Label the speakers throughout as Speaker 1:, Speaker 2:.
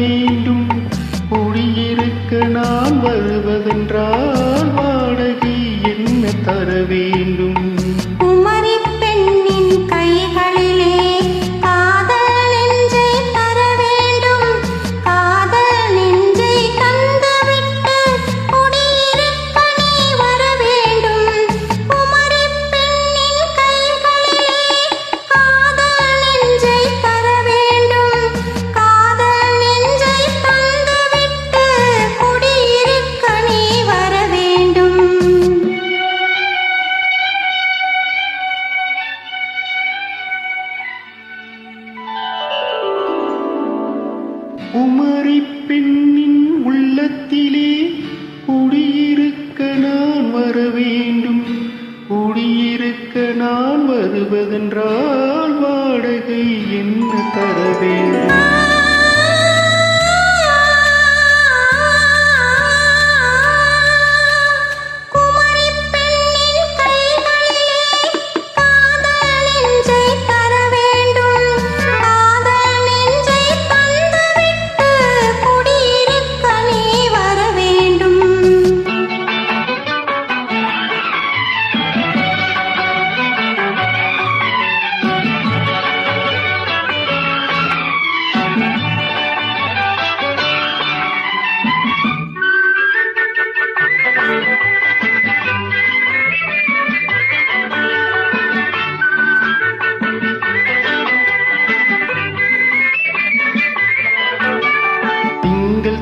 Speaker 1: வேண்டும். ஒளியிருக்க நான் வருவதென்றால் வாடகை என்ன தர வேண்டும்? உமரி பெண்ணி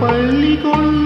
Speaker 1: പള്ളികൊള്ള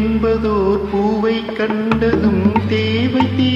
Speaker 1: என்பதோர் பூவை கண்டதும் தேவை
Speaker 2: தீ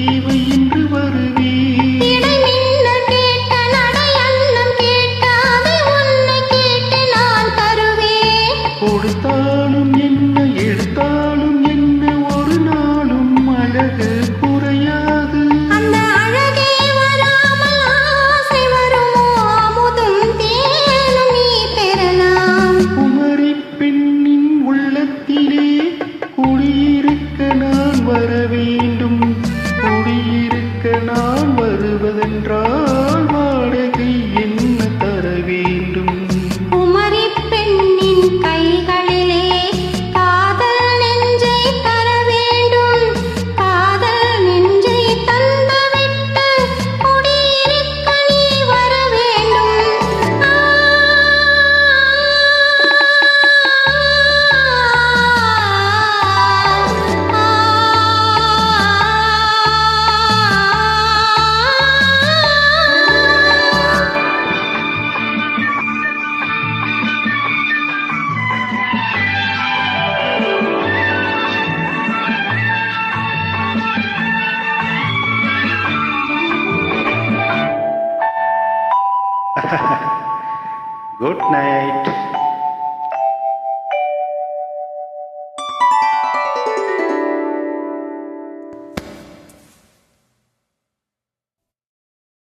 Speaker 1: Good night.